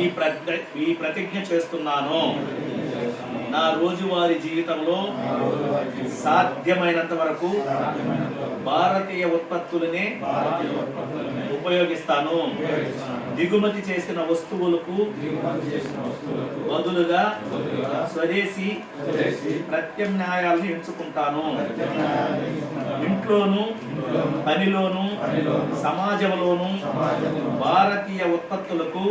ఈ ప్రతి ఈ ప్రతిజ్ఞ చేస్తున్నాను. నా రోజువారీ జీవితంలో సాధ్యమైనంత వరకు భారతీయ ఉత్పత్తులనే ఉపయోగిస్తాను. దిగుమతి చేసిన వస్తువులకు బదులుగా స్వదేశీ ప్రత్యామ్నాయాలను ఎంచుకుంటాను. ఇంట్లోనూ పనిలోను సమాజంలోను భారతీయ ఉత్పత్తులకు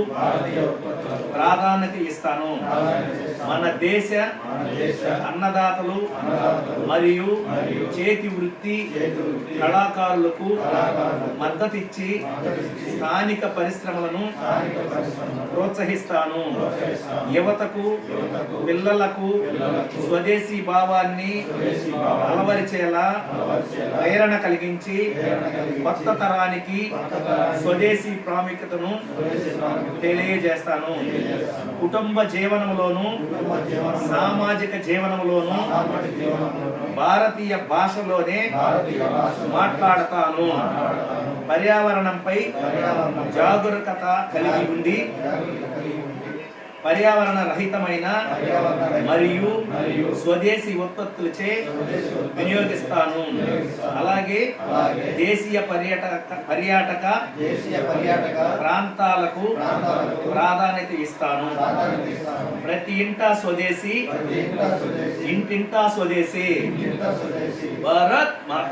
ప్రాధాన్యత ఇస్తాను. మన దేశ అన్నదాతలు మరియు చేతి వృత్తి కళాకారులకు మద్దతు ఇచ్చి స్థానిక పరిశ్రమలను ప్రోత్సహిస్తాను. యువతకు పిల్లలకు స్వదేశీ భావాన్ని అలవరిచేలా ప్రేరణ కలిగించి కొత్త తరానికి స్వదేశీ ప్రాముఖ్యతను తెలియజేస్తాను. కుటుంబ జీవనంలోను సామాజిక జీవనంలోను భారతీయ భాషలోనే మాట్లాడతాను. పర్యావరణంపై జాగరూకత కలిగి ఉండి పర్యావరణ రహితమైన మరియు స్వదేశీ ఉత్పత్తులచే వినియోగిస్తాను. అలాగే దేశీయ పర్యాటక పర్యాటక దేశీయ పర్యాటక ప్రాంతాలకు ప్రాధాన్యత ఇస్తాను. ప్రతి ఇంటా స్వదేశీ ప్రతి ఇంట స్వదేశీ, ఇంటింటా స్వదేశీ ఇంటింట స్వదేశీ. భారత్ మాత